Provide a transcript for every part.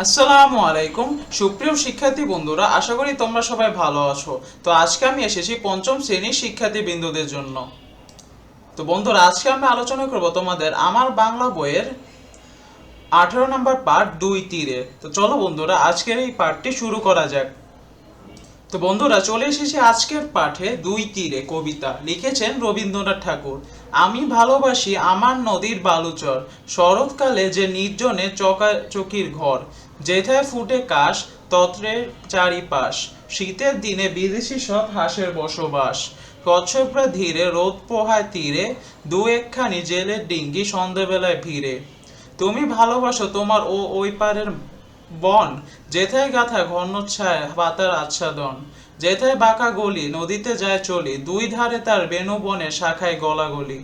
আসসালামু আলাইকুম। সুপ্রিয় শিক্ষার্থী বন্ধুরা, আশা করি তোমরা সবাই ভালো আছো। তো আজকে আমি এসেছি পঞ্চম শ্রেণির শিক্ষার্থী বিন্দুদের জন্য। তো বন্ধুরা, আজকে আমি আলোচনা করব তোমাদের আমার বাংলা বইয়ের আঠারো নম্বর পার্ট দুই তীরে। তো চলো বন্ধুরা, আজকের এই পার্টটি শুরু করা যাক। তো বন্ধুরা, চলে এসেছি আজকের পাঠে দুই তীরে কবিতা। লিখেছেন রবীন্দ্রনাথ ঠাকুর। আমি ভালোবাসি আমার নদীর বালুচর। শরৎকালে যে নির্জনে চকা চকির ঘর। যেথায় ফুটে কাশ তত্রের চারিপাশ। শীতের দিনে বিদেশি সব হাঁসের বসবাস। কচ্ছপরা ধীরে রোদ পোহায় তীরে। দু একখানি জেলের ডিঙ্গি সন্ধেবেলায় ভিড়ে। তুমি ভালোবাসো তোমার ও ওই পারের বন, যেথায় গাথা ঘন ছায় আচ্ছাদন, যেথায় বাঁকা গলি নদীতে যায় চলি, দুই ধারে তার বেনু বনে শাখায় গলাগলি।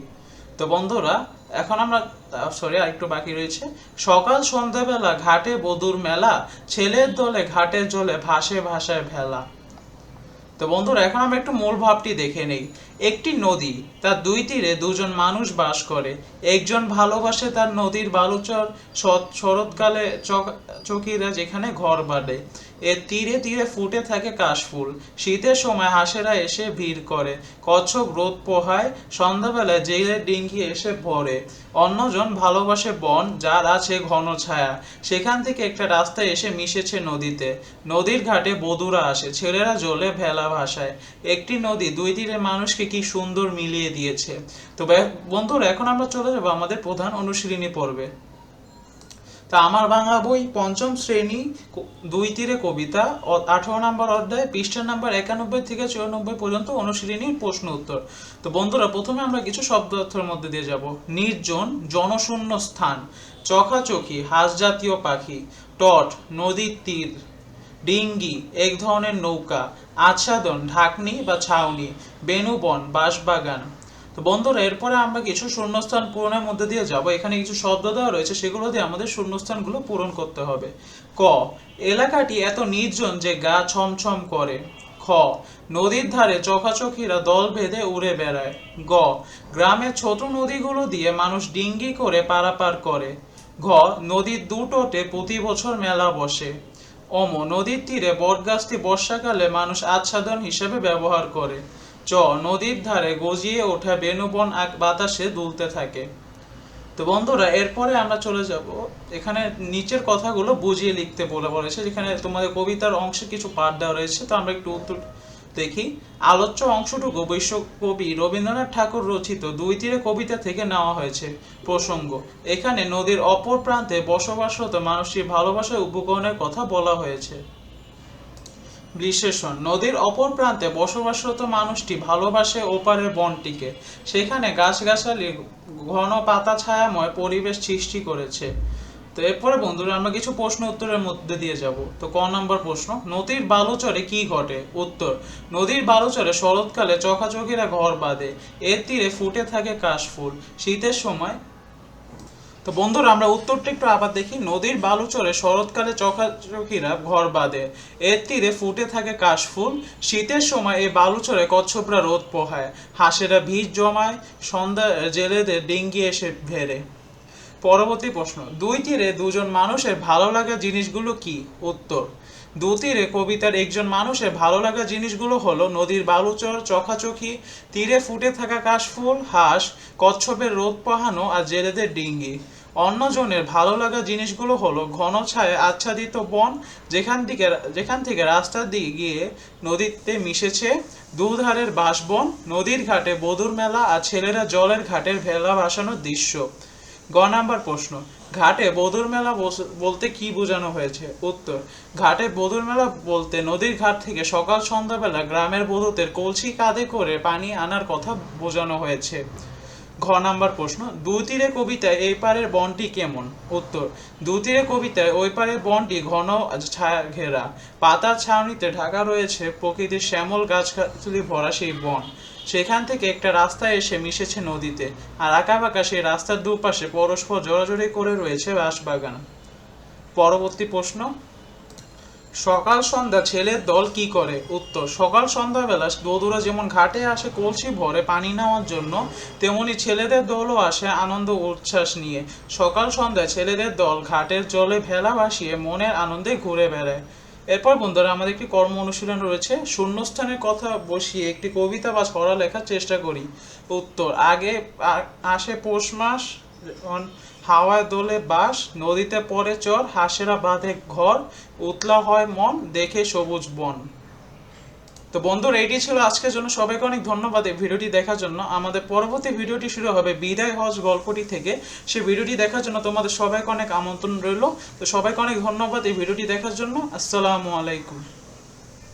তো বন্ধুরা, এখন আমরা সরি আরেকটু বাকি রয়েছে। সকাল সন্ধ্যাবেলা ঘাটে বধুর মেলা, ছেলের দলে ঘাটের জলে ভাসে ভাসায় ভেলা। তো বন্ধুরা, এখন আমরা একটু মূল ভাবটি দেখে নেই। একটি নদী, তার দুই তীরে দুজন মানুষ বাস করে। একজন ভালোবাসে তার নদীর বালুচর শরৎকালে চক- চকিরা যেখানে ঘর বাঁধে। এর তীরে তীরে ফুটে থাকে কাশফুল শীতের সময় হাঁসেরা এসে ভিড় করে। কচ্ছপ রোদ পোহায়, সন্ধ্যাবেলায় জেলের ডিঙ্গি এসে ভরে। অন্যজন ভালোবাসে বন, যার আছে ঘন ছায়া। সেখান থেকে একটা রাস্তা এসে মিশেছে নদীতে। নদীর ঘাটে বধুরা আসে, ছেলেরা জলে ভেলা ভাসায়। একটি নদী দুই তীরে মানুষকে কি সুন্দর মিলিয়ে দিয়েছে। তো বন্ধুরা, এখন আমরা চলে যাব আমাদের প্রধান অনুশীলনী পর্বে। তা আমার বাংলা বই, পঞ্চম শ্রেণি দুই তীরে কবিতা আঠারো নম্বর অধ্যায়, পৃষ্ঠা নাম্বার একানব্বই থেকে চুরানব্বই পর্যন্ত অনুশীলনীর প্রশ্ন উত্তর। তো বন্ধুরা, প্রথমে আমরা কিছু শব্দ অর্থের মধ্যে দিয়ে যাব। নির্জন জনশূন্য স্থান চখাচখি হাঁস জাতীয় পাখি, টট, নদীর তীর। ডিঙ্গি, এক ধরনের নৌকা, আচ্ছাদন, ঢাকনি বা ছাউনি, বেনুবন, বাঁশবাগান। তো বন্ধুরা, এরপরে আমরা কিছু শূন্যস্থান পূরণের মধ্যে দিয়ে যাব। এখানে কিছু শব্দ দেওয়া রয়েছে, সেগুলো দিয়ে আমাদের শূন্যস্থানগুলো পূরণ করতে হবে। ক, এলাকাটি এত নির্জন যে গা ছমছম করে। খ, নদীর ধারে চোখাচোখিরা দল বেঁধে উড়ে বেড়ায়। গ, গ্রামের ছোট নদীগুলো দিয়ে মানুষ ডিঙ্গি করে পারাপার করে। ঘ, নদীর দুটোতে প্রতি বছর মেলা বসে। অম নদীর তীরে বটগাছটি বর্ষাকালে মানুষ আচ্ছাদন হিসেবে ব্যবহার করে। চ, নদীর ধারে গজিয়ে ওঠা বেনুবন এক বাতাসে দুলতে থাকে। তো বন্ধুরা, এরপরে আমরা চলে যাব। এখানে নিচের কথাগুলো বুঝিয়ে লিখতে বলে বলেছে, যেখানে তোমাদের কবিতার অংশে কিছু পাঠ দেওয়া রয়েছে, তো আমরা একটু উত্তর দেখি আলোচ্য অংশটুকু বিশ্বকবি রবীন্দ্রনাথ ঠাকুর রচিত দুই তীরে কবিতা থেকে নেওয়া হয়েছে। প্রসঙ্গ, এখানে নদীর অপর প্রান্তে বসবাসরত মানুষটির ভালোবাসার উপকরণের কথা বলা হয়েছে। বিশ্লেষণ, নদীর অপর প্রান্তে বসবাসরত মানুষটি ভালোবাসে ওপারের বনটিকে। সেখানে গাছগাছালি ঘন পাতা ছায়াময় পরিবেশ সৃষ্টি করেছে। তো এরপরে বন্ধুরা, আমরা কিছু প্রশ্ন উত্তরের মধ্যে দিয়ে যাব। তো ক নম্বর প্রশ্ন, নদীর বালুচরে কি ঘটে? উত্তর, নদীর বালুচরে শরৎকালে চকাচকিরা ঘর বাঁধে, এর তীরে ফুটে থাকে কাশফুল শীতের সময়। তো বন্ধুরা, আমরা উত্তরটা একটু আবার দেখি, নদীর বালুচরে শরৎকালে চকাচকিরা ঘর বাঁধে, এর তীরে ফুটে থাকে কাশফুল শীতের সময় এই বালুচরে কচ্ছপরা রোদ পোহায়, হাঁসেরা ভিড় জমায় সন্ধ্যা জেলেদের ডিঙ্গি এসে ভেড়ে। পরবর্তী প্রশ্ন দুই তীরে দুজন মানুষের ভালো লাগা জিনিসগুলো কি? উত্তর দু তীরে কবিতার একজন মানুষের ভালো লাগা জিনিসগুলো হলো নদীর বালুচর, চখাচখি, তীরে ফুটে থাকা কাশফুল, হাঁস, কচ্ছপের রোদ পাহানো আর জেলেদের ডিঙ্গি। অন্যজনের ভালো লাগা জিনিসগুলো হলো ঘন ছায় আচ্ছাদিত বন, যেখান থেকে যেখান থেকে রাস্তা দিয়ে গিয়ে নদীতে মিশেছে দুধারের বাঁশবন নদীর ঘাটে বধুর মেলা আর ছেলেরা জলের ঘাটের ভেলা ভাসানোর দৃশ্য। গ নাম্বার প্রশ্ন, ঘাটে বধুর মেলা বলতে কি বোঝানো হয়েছে? উত্তর, ঘাটে বধুর মেলা বলতে নদীর ঘাট থেকে সকাল সন্ধ্যাবেলা গ্রামের বধূদের কলসি কাঁধে করে পানি আনার কথা বোঝানো হয়েছে। ঘ নাম্বার প্রশ্ন দু তীরে কবিতায় এই পারের বনটি কেমন? উত্তর দু তীরে কবিতায় ওই পারের বনটি ঘন ছায়া ঘেরা। পাতার ছাউনিতে ঢাকা রয়েছে প্রকৃতির শ্যামল গাছগাছালি ভরা সেই বন। সেখান থেকে একটা রাস্তা এসে মিশেছে নদীতে আর আঁকাবাঁকা সেই রাস্তার দুপাশে পরস্পর জোরাজোরি করে রয়েছে বাঁশবাগান। পরবর্তী প্রশ্ন সকাল সন্ধ্যা ছেলের দল কি করে? উত্তর, সকাল সন্ধ্যাবেলা বধুরা যেমন ঘাটে আসে কলসি ভরে পানি নেওয়ার জন্য, তেমনি ছেলেদের দলও আসে আনন্দ উচ্ছ্বাস নিয়ে। সকাল সন্ধ্যায় ছেলেদের দল ঘাটের জলে ভেলা ভাসিয়ে মনের আনন্দে ঘুরে বেড়ায়। এরপর বন্ধুরা, আমাদের একটি কর্ম অনুশীলন রয়েছে। শূন্যস্থানের কথা বসিয়ে একটি কবিতা বা ছড়া লেখার চেষ্টা করি। উত্তর, আগে আসে পৌষ মাস হাওয়ায় দোলে বাস, নদীতে পড়ে চর, হাঁসেরা বাঁধে ঘর, উতলা হয় মন, দেখে সবুজ বন। তো বন্ধুরা, এটি ছিল আজকের জন্য। সবাইকে অনেক ধন্যবাদ এই ভিডিওটি দেখার জন্য। আমাদের পরবর্তী ভিডিওটি শুরু হবে বিদায় হজ গল্পটি থেকে। সেই ভিডিওটি দেখার জন্য তোমাদের সবাইকে অনেক আমন্ত্রণ রইল। তো সবাইকে অনেক ধন্যবাদ এই ভিডিওটি দেখার জন্য। আসসালামু আলাইকুম।